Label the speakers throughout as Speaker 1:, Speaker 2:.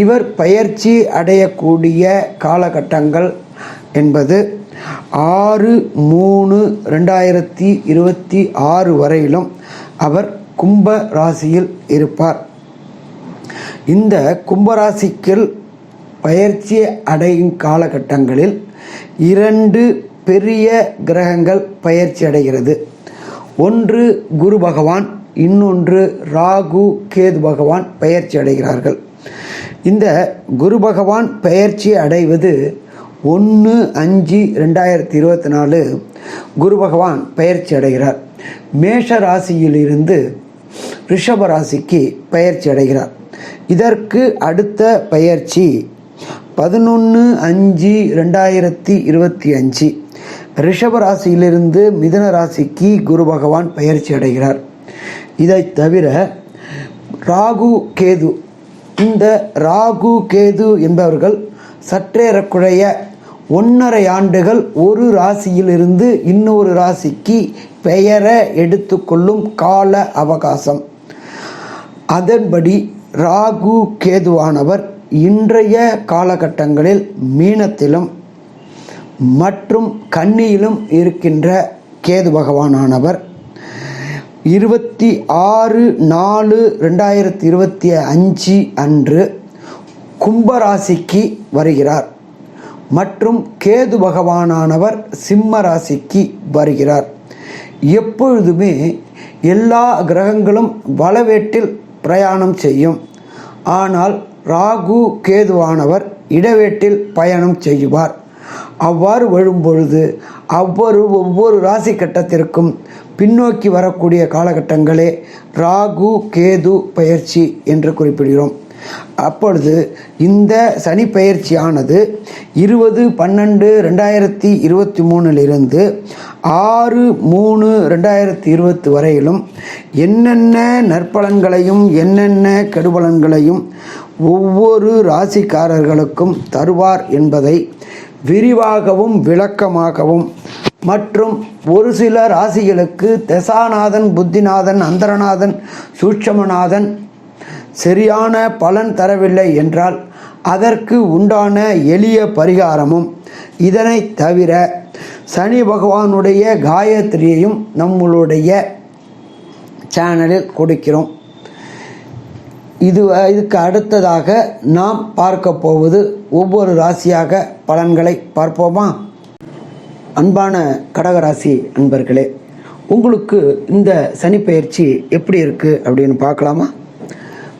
Speaker 1: இவர் பயிற்சி அடையக்கூடிய காலகட்டங்கள் என்பது ஆறு மூணு ரெண்டாயிரத்தி இருபத்தி ஆறு வரையிலும் அவர் கும்ப ராசியில் இருப்பார். இந்த கும்பராசிக்குள் பயிற்சி அடையும் காலகட்டங்களில் இரண்டு பெரிய கிரகங்கள் பயிற்சி அடைகிறது. ஒன்று குரு பகவான் இன்னொன்று ராகு கேது பகவான் பயிற்சி அடைகிறார்கள். இந்த குரு பகவான் பயிற்சி அடைவது ஒன்று அஞ்சு ரெண்டாயிரத்தி இருபத்தி நாலு குரு பகவான் பயிற்சி அடைகிறார். மேஷ ராசியிலிருந்து ரிஷப ராசிக்கு பயிற்சி அடைகிறார். இதற்கு அடுத்த பயிற்சி பதினொன்று அஞ்சு ரெண்டாயிரத்தி இருபத்தி அஞ்சு. ரிஷப ராசியிலிருந்து மிதன ராசிக்கு குரு பகவான் பயிற்சி அடைகிறார். இதை தவிர ராகு கேது இந்த ராகு கேது என்பவர்கள் சற்றேறக்குறைய ஒன்றரை ஆண்டுகள் ஒரு ராசியிலிருந்து இன்னொரு ராசிக்கு பெயரை எடுத்துக்கொள்ளும் கால அவகாசம். அதன்படி ராகு கேதுவானவர் இன்றைய காலகட்டங்களில் மீனத்திலும் மற்றும் கன்னியிலும் இருக்கின்ற கேது பகவானானவர் இருபத்தி ஆறு நாலு ரெண்டாயிரத்தி இருபத்தி அஞ்சு அன்று கும்பராசிக்கு வருகிறார். மற்றும் கேது பகவானானவர் சிம்ம ராசிக்கு வருகிறார். எப்பொழுதுமே எல்லா கிரகங்களும் வளவேட்டில் பிரயாணம் செய்யும். ஆனால் ராகு கேதுவானவர் இடவேட்டில் பயணம் செய்வார். அவ்வாறு வரும்பொழுது அவ்வொரு ஒவ்வொரு ராசி கட்டத்திற்கும் பின்னோக்கி வரக்கூடிய காலகட்டங்களே ராகு கேது பயிற்சி என்று குறிப்பிடுகிறோம். அப்பொழுது இந்த சனி பயிற்சியானது இருபது பன்னெண்டு ரெண்டாயிரத்தி இருபத்தி மூணிலிருந்து ஆறு மூணு ரெண்டாயிரத்தி இருபத்தி வரையிலும் என்னென்ன நற்பலன்களையும் என்னென்ன கெடுபலன்களையும் ஒவ்வொரு ராசிக்காரர்களுக்கும் தருவார் என்பதை விரிவாகவும் விளக்கமாகவும் மற்றும் ஒரு சில ராசிகளுக்கு தசாநாதன் புத்திநாதன் அந்தரநாதன் சூட்சமநாதன் சரியான பலன் தரவில்லை என்றால் அதற்கு உண்டான எளிய பரிகாரமும் இதனை தவிர சனி பகவானுடைய காயத்ரியையும் நம்மளுடைய சேனலில் கொடுக்கிறோம். இது இதுக்கு அடுத்ததாக நாம் பார்க்க போவது ஒவ்வொரு ராசியாக பலன்களை பார்ப்போமா? அன்பான கடகராசி அன்பர்களே உங்களுக்கு இந்த சனி பயிற்சி எப்படி இருக்குது அப்படின்னு பார்க்கலாமா?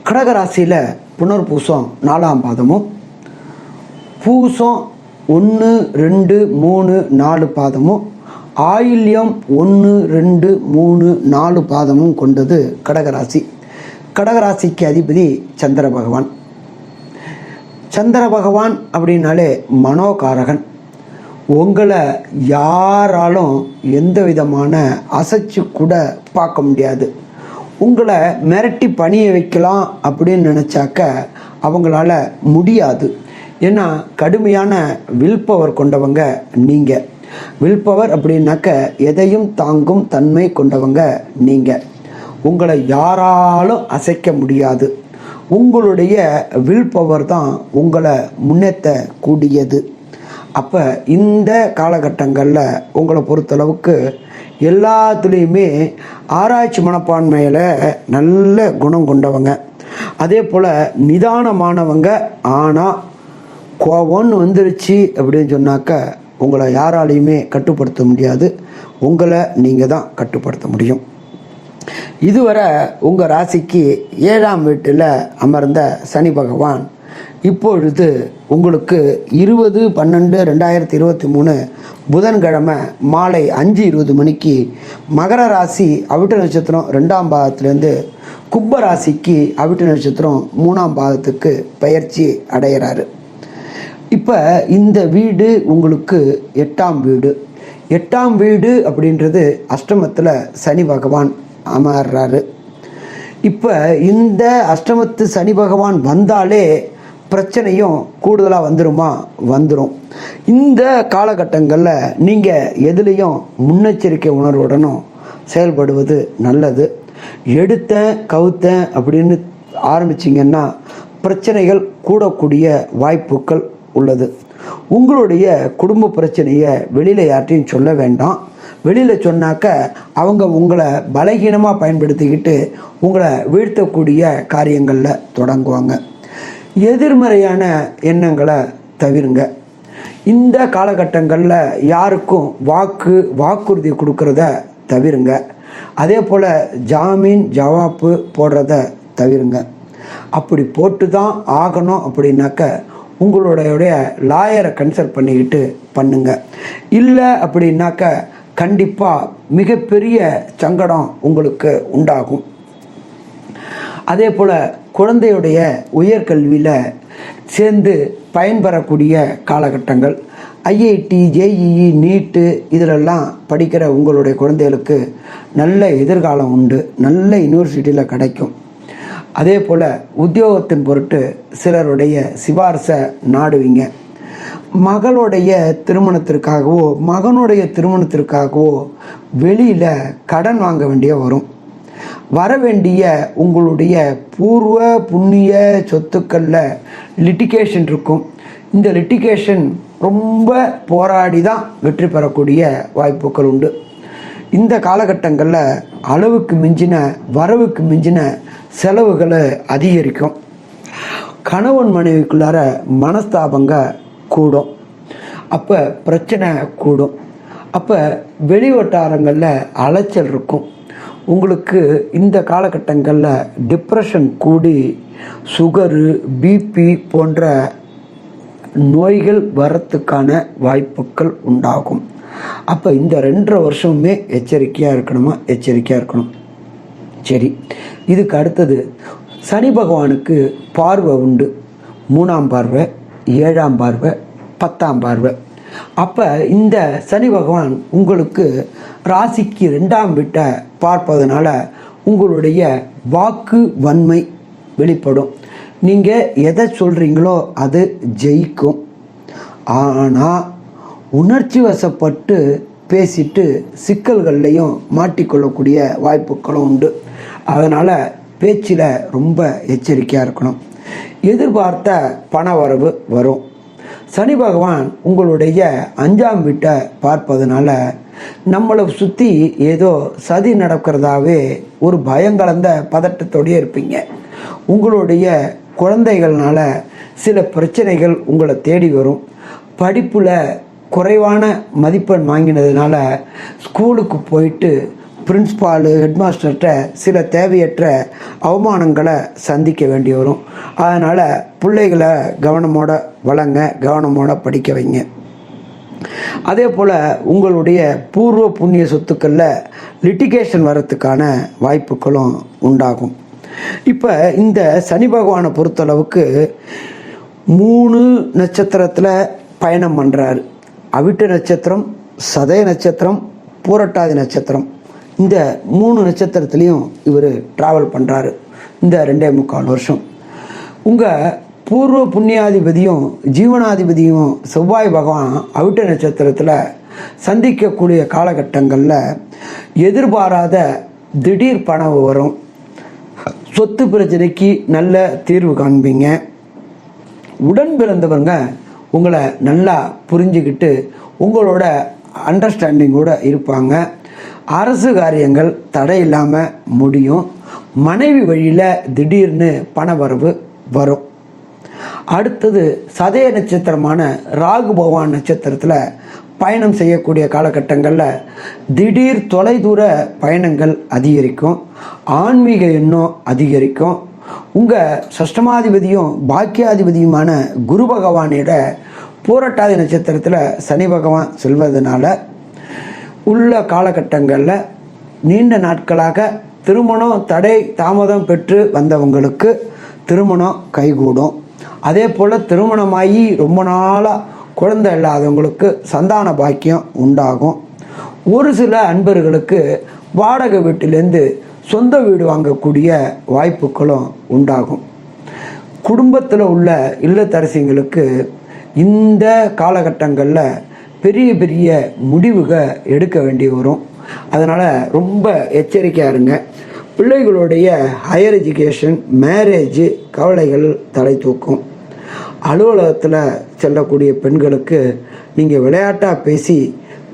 Speaker 1: கடகராசியில் புனர்பூசம் நாலாம் பாதமும் பூசம் ஒன்று ரெண்டு மூணு நாலு பாதமும் ஆயில்யம் ஒன்று ரெண்டு மூணு நாலு பாதமும் கொண்டது கடகராசி. கடகராசிக்கு அதிபதி சந்திர பகவான். சந்திர பகவான் அப்படின்னாலே மனோகாரகன். உங்களை யாராலும் எந்த விதமான அசைச்சு கூட பார்க்க முடியாது. உங்களை மிரட்டி பணிய வைக்கலாம் அப்படின்னு நினச்சாக்க அவங்களால முடியாது. ஏன்னா கடுமையான வில் பவர் கொண்டவங்க நீங்கள் வில் பவர் அப்படின்னாக்க எதையும் தாங்கும் தன்மை கொண்டவங்க நீங்கள் உங்களை யாராலும் அசைக்க முடியாது. உங்களுடைய வில் பவர் தான் உங்களை முன்னேற்றக்கூடியது அப்போ இந்த காலகட்டங்களில் உங்களை பொறுத்தளவுக்கு எல்லாத்துலேயுமே ஆராய்ச்சி மனப்பான்மையில் நல்ல குணம் கொண்டவங்க. அதே போல் நிதானமானவங்க. ஆனால் கோபம்னு வந்துருச்சு அப்படின்னு சொன்னாக்க உங்களை யாராலையுமே கட்டுப்படுத்த முடியாது. உங்களை நீங்கள் தான் கட்டுப்படுத்த முடியும். இதுவரை உங்கள் ராசிக்கு ஏழாம் வீட்டில் அமர்ந்த சனி பகவான் இப்பொழுது உங்களுக்கு இருபது பன்னெண்டு ரெண்டாயிரத்தி இருபத்தி மூணு புதன்கிழமை மாலை அஞ்சு இருபது மணிக்கு மகர ராசி அவிட்ட நட்சத்திரம் ரெண்டாம் பாதத்துலேருந்து கும்ப ராசிக்கு அவிட்ட நட்சத்திரம் மூணாம் பாதத்துக்கு பயிற்சி அடைகிறாரு இப்போ இந்த வீடு உங்களுக்கு எட்டாம் வீடு. எட்டாம் வீடு அப்படின்றது அஷ்டமத்தில் சனி பகவான் அமர்றாரு. இப்போ இந்த அஷ்டமத்து சனி பகவான் வந்தாலே பிரச்சனையும் கூடுதலாக வந்துருமா? வந்துடும் இந்த காலகட்டங்களில் நீங்கள் எதுலேயும் முன்னெச்சரிக்கை உணர்வுடனும் செயல்படுவது நல்லது. எடுத்தேன் கவுத்தேன் அப்படின்னு ஆரம்பிச்சிங்கன்னா பிரச்சனைகள் கூடக்கூடிய வாய்ப்புகள் உள்ளது. உங்களுடைய குடும்ப பிரச்சனையை வெளியில் யார்ட்டையும் சொல்ல வேண்டாம். வெளியில் சொன்னாக்க அவங்க உங்களை பலகீனமாக பயன்படுத்திக்கிட்டு உங்களை வீழ்த்தக்கூடிய காரியங்களில் தொடங்குவாங்க. எதிர்மறையான எண்ணங்களை தவிருங்க. இந்த காலகட்டங்களில் யாருக்கும் வாக்கு வாக்குறுதி கொடுக்கறத தவிருங்க. அதே போல் ஜாமீன் ஜவாப்பு போடுறத தவிருங்க. அப்படி போட்டு தான் ஆகணும் அப்படின்னாக்க உங்களுடைய லாயரை கன்சல்ட் பண்ணிக்கிட்டு பண்ணுங்க. இல்லை அப்படின்னாக்க கண்டிப்பாக மிகப்பெரிய சங்கடம் உங்களுக்கு உண்டாகும். அதே போல் குழந்தையுடைய உயர்கல்வியில் சேர்ந்து பயன்பெறக்கூடிய காலகட்டங்கள். ஐஐடி ஜேஇஇ நீட்டு இதிலெல்லாம் படிக்கிற உங்களுடைய குழந்தைகளுக்கு நல்ல எதிர்காலம் உண்டு. நல்ல யூனிவர்சிட்டியில் கிடைக்கும். அதே போல் உத்தியோகத்தின் பொருட்டு சிலருடைய சிபாரிசை நாடுவீங்க. மகளுடைய திருமணத்திற்காகவோ மகனுடைய திருமணத்திற்காகவோ வெளியில் கடன் வாங்க வேண்டிய வரும். வர வேண்டிய உங்களுடைய பூர்வ புண்ணிய சொத்துக்களில் லிட்டிகேஷன் இருக்கும். இந்த லிட்டிகேஷன் ரொம்ப போராடி தான் வெற்றி பெறக்கூடிய வாய்ப்புகள் உண்டு. இந்த காலகட்டங்களில் அளவுக்கு மிஞ்சின வரவுக்கு மிஞ்சின செலவுகளை அதிகரிக்கும். கணவன் மனைவிக்குள்ளார மனஸ்தாபங்க கூடும். அப்போ பிரச்சனை கூடும். அப்போ வெளி வட்டாரங்களில் அலைச்சல் இருக்கும். உங்களுக்கு இந்த காலகட்டங்களில் டிப்ரெஷன் கூடி சுகரு பிபி போன்ற நோய்கள் வரத்துக்கான வாய்ப்புகள் உண்டாகும். அப்போ இந்த ரெண்டரை வருஷமுமே எச்சரிக்கையாக இருக்கணுமா? எச்சரிக்கையாக இருக்கணும். சரி இதுக்கு அடுத்தது சனி பகவானுக்கு பார்வை உண்டு. மூணாம் பார்வை ஏழாம் பார்வை பத்தாம் பார்வை. அப்போ இந்த சனி பகவான் உங்களுக்கு ராசிக்கு ரெண்டாம் வீட்டை பார்ப்பதனால உங்களுடைய வாக்கு வன்மை வெளிப்படும். நீங்கள் எதை சொல்கிறீங்களோ அது ஜெயிக்கும். ஆனால் உணர்ச்சி வசப்பட்டு பேசிட்டு சிக்கல்கள்லையும் மாட்டிக்கொள்ளக்கூடிய வாய்ப்புகளும் உண்டு. அதனால் பேச்சில் ரொம்ப எச்சரிக்கையாக இருக்கணும். எதிர்பார்த்த பண வரவு வரும். சனி பகவான் உங்களுடைய அஞ்சாம் வீட்டை பார்ப்பதனால நம்மளை சுற்றி ஏதோ சதி நடக்கிறதாவே ஒரு பயங்கலந்த பதட்டத்தோடயே இருப்பீங்க. உங்களுடைய குழந்தைகள்னால சில பிரச்சனைகள் உங்களை தேடி வரும். படிப்பில் குறைவான மதிப்பெண் வாங்கினதுனால ஸ்கூலுக்கு போயிட்டு பிரின்ஸ்பாலு ஹெட்மாஸ்டர்கிட்ட சில தேவையற்ற அவமானங்களை சந்திக்க வேண்டி வரும். அதனால் பிள்ளைகளை கவனமோட வளங்க கவனமோட படிக்க வைங்க. அதே போல் உங்களுடைய பூர்வ புண்ணிய சொத்துக்களில் லிட்டிகேஷன் வரத்துக்கான வாய்ப்புகளும் உண்டாகும். இப்போ இந்த சனி பகவானை பொறுத்தளவுக்கு மூணு நட்சத்திரத்தில் பயணம் பண்ணுறாரு அவிட்ட நட்சத்திரம் சதய நட்சத்திரம் பூரட்டாதி நட்சத்திரம். இந்த மூணு நட்சத்திரத்துலேயும் இவர் ட்ராவல் பண்ணுறாரு இந்த ரெண்டே முக்கால் வருஷம். உங்கள் பூர்வ புண்ணியாதிபதியும் ஜீவனாதிபதியும் செவ்வாய் பகவான் அவிட்ட நட்சத்திரத்தில் சந்திக்கக்கூடிய காலகட்டங்களில் எதிர்பாராத திடீர் பணம் வரும் சொத்து பிரச்சனைக்கு நல்ல தீர்வு காண்பீங்க. உடன் பிறந்தவங்க உங்களை நல்லா புரிஞ்சுக்கிட்டு உங்களோட அண்டர்ஸ்டாண்டிங்கோடு இருப்பாங்க. அரசு காரியங்கள் தடை இல்லாமல் முடியும். மனைவி வழியில் திடீர்னு பண வரவு வரும். அடுத்தது சதய நட்சத்திரமான ராகு பகவான் நட்சத்திரத்தில் பயணம் செய்யக்கூடிய காலகட்டங்களில் திடீர் தொலைதூர பயணங்கள் அதிகரிக்கும். ஆன்மீக எண்ணம் அதிகரிக்கும். உங்கள் சஷ்டமாதிபதியும் பாக்கியாதிபதியுமான குரு பகவானிட பூரட்டாதி நட்சத்திரத்தில் சனி பகவான் செல்வதனால உள்ள காலகட்டங்களில் நீண்ட நாட்களாக திருமணம் தடை தாமதம் பெற்று வந்தவங்களுக்கு திருமணம் கைகூடும். அதே போல் திருமணமாகி ரொம்ப நாளாக குழந்தை இல்லாதவங்களுக்கு சந்தான பாக்கியம் உண்டாகும். ஒரு சில அன்பர்களுக்கு வாடகை வீட்டிலேருந்து சொந்த வீடு வாங்கக்கூடிய வாய்ப்புகளும் உண்டாகும். குடும்பத்தில் உள்ள இல்லத்தரசிங்களுக்கு இந்த காலகட்டங்களில் பெரிய பெரிய முடிவுகள் எடுக்க வேண்டி வரும். அதனால் ரொம்ப எச்சரிக்கையாக இருங்க. பிள்ளைகளுடைய ஹையர் எஜுகேஷன் மேரேஜ் கவலைகள் தலை தூக்கும். அலுவலகத்தில் செல்லக்கூடிய பெண்களுக்கு நீங்கள் விளையாட்டாக பேசி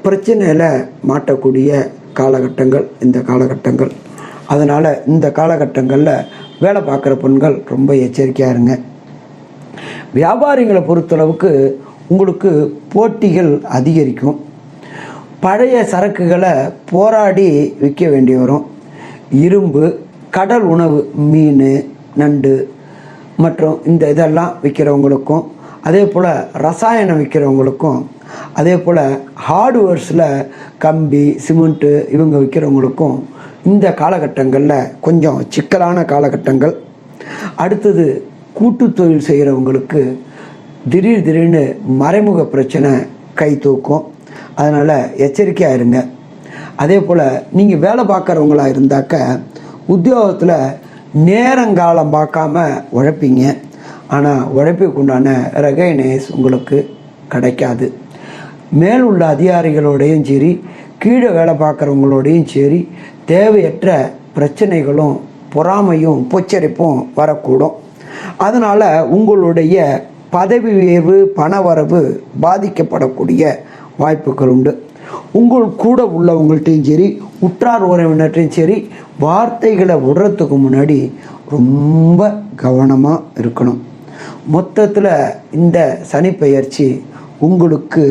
Speaker 1: பிரச்சனையில் மாட்டக்கூடிய காலகட்டங்கள் இந்த காலகட்டங்கள். அதனால் இந்த காலகட்டங்களில் வேலை பார்க்குற பெண்கள் ரொம்ப எச்சரிக்கையாக இருங்க. வியாபாரிகளை பொறுத்தளவுக்கு உங்களுக்கு போட்டிகள் அதிகரிக்கும் பழைய சரக்குகளை போராடி விற்க வேண்டி வரும். இரும்பு கடல் உணவு மீன் நண்டு மற்றும் இந்த இதெல்லாம் விற்கிறவங்களுக்கும் அதே போல் ரசாயனம் விற்கிறவங்களுக்கும் அதே போல் ஹார்ட்வேர்ஸில் கம்பி சிமெண்ட்டு இவங்க விற்கிறவங்களுக்கும் இந்த காலகட்டங்களில் கொஞ்சம் சிக்கலான காலகட்டங்கள். அடுத்தது கூட்டு தொழில் செய்கிறவங்களுக்கு திடீர் திடீர்னு மறைமுக பிரச்சனை கை தூக்கும். அதனால் எச்சரிக்கையாக இருங்க அதே போல் நீங்கள் வேலை பார்க்குறவங்களா இருந்தாக்க உத்தியோகத்தில் நேரங்காலம் பார்க்காம உழைப்பீங்க. ஆனால் உழைப்புக்கு உண்டான ரெகைனேஸ் உங்களுக்கு கிடைக்காது. மேல் உள்ள அதிகாரிகளோடையும் சரி கீழே வேலை பார்க்குறவங்களோடையும் சரி தேவையற்ற பிரச்சனைகளும் பொறாமையும் பொச்சரிப்பும் வரக்கூடும். அதனால் உங்களுடைய பதவி உயர்வு பணவரவு பாதிக்கப்படக்கூடிய வாய்ப்புகள் உண்டு. உங்கள் கூட உள்ளவங்கள்ட்டையும் சரி உற்றார் உறவினர்கிட்டையும் சரி வார்த்தைகளை விடுறதுக்கு முன்னாடி ரொம்ப கவனமாக இருக்கணும். மொத்தத்தில் இந்த சனிப்பெயர்ச்சி உங்களுக்கு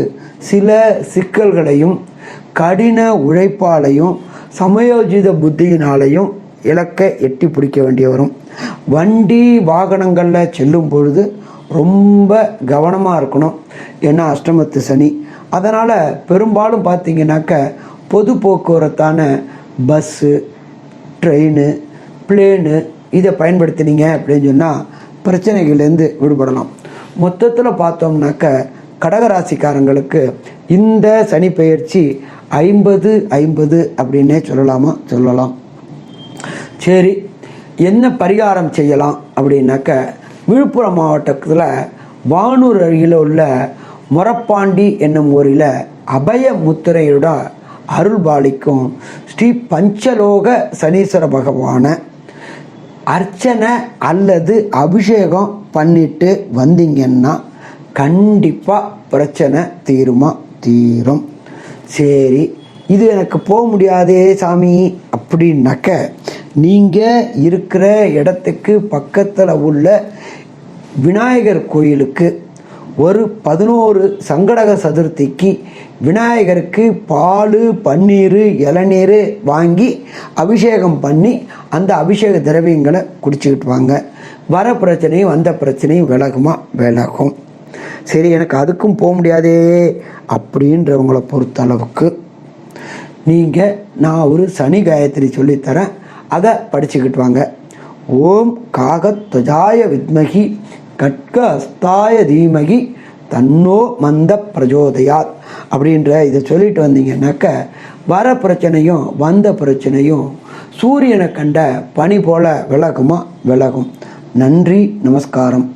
Speaker 1: சில சிக்கல்களையும் கடின உழைப்பாலையும் சமயோஜித புத்தியினாலையும் இலக்கை எட்டி பிடிக்க வேண்டிய வரும். வண்டி வாகனங்களில் செல்லும் பொழுது ரொம்ப கவனமாக இருக்கணும். ஏன்னா அஷ்டமத்து சனி. அதனால் பெரும்பாலும் பார்த்தீங்கன்னாக்க பொது போக்குவரத்தான பஸ்ஸு ட்ரெயின் பிளேனு இதை பயன்படுத்தினீங்க அப்படின்னு சொன்னால் பிரச்சனைகள்லேருந்து விடுபடலாம். மொத்தத்தில் பார்த்தோம்னாக்க கடகராசிக்காரங்களுக்கு இந்த சனி பயிற்சி ஐம்பது ஐம்பது அப்படின்னே சொல்லலாமா? சொல்லலாம். சரி என்ன பரிகாரம் செய்யலாம் அப்படின்னாக்க விழுப்புரம் மாவட்டத்தில் வானூர் அருகில் உள்ள மொரப்பாண்டி என்னும் ஊரில் அபய முத்திரையோட அருள்பாலிக்கும் ஸ்ரீ பஞ்சலோக சனீஸ்வர பகவானை அர்ச்சனை அல்லது அபிஷேகம் பண்ணிட்டு வந்தீங்கன்னா கண்டிப்பாக பிரச்சனை தீருமா? தீரும். சரி இது எனக்கு போக முடியாதே சாமி அப்படின்னாக்க நீங்கள் இருக்கிற இடத்துக்கு பக்கத்தில் உள்ள விநாயகர் கோயிலுக்கு ஒரு பதினோரு சங்கடக சதுர்த்திக்கு விநாயகருக்கு பால் பன்னீர் இளநீர் வாங்கி அபிஷேகம் பண்ணி அந்த அபிஷேக திரவியங்களை குடிச்சிக்கிட்டு வாங்க. வர பிரச்சனையும் வந்த பிரச்சனையும் விலகுமா? விலகும். சரி எனக்கு அதுக்கும் போக முடியாதே அப்படின்றவங்களை பொறுத்தளவுக்கு நீங்கள் நான் ஒரு சனி காயத்ரி சொல்லித்தரேன். அதை படிச்சுக்கிட்டு வாங்க. ஓம் காகத்வஜாய வித்மகி கட்க அஸ்தாய தீமகி தன்னோ மந்த பிரஜோதயாத் அப்படின்ற இதை சொல்லிட்டு வந்தீங்கன்னாக்க வர பிரச்சனையும் வந்த பிரச்சனையும் சூரியனை கண்ட பனி போல விலகுமா? விலகும். நன்றி நமஸ்காரம்.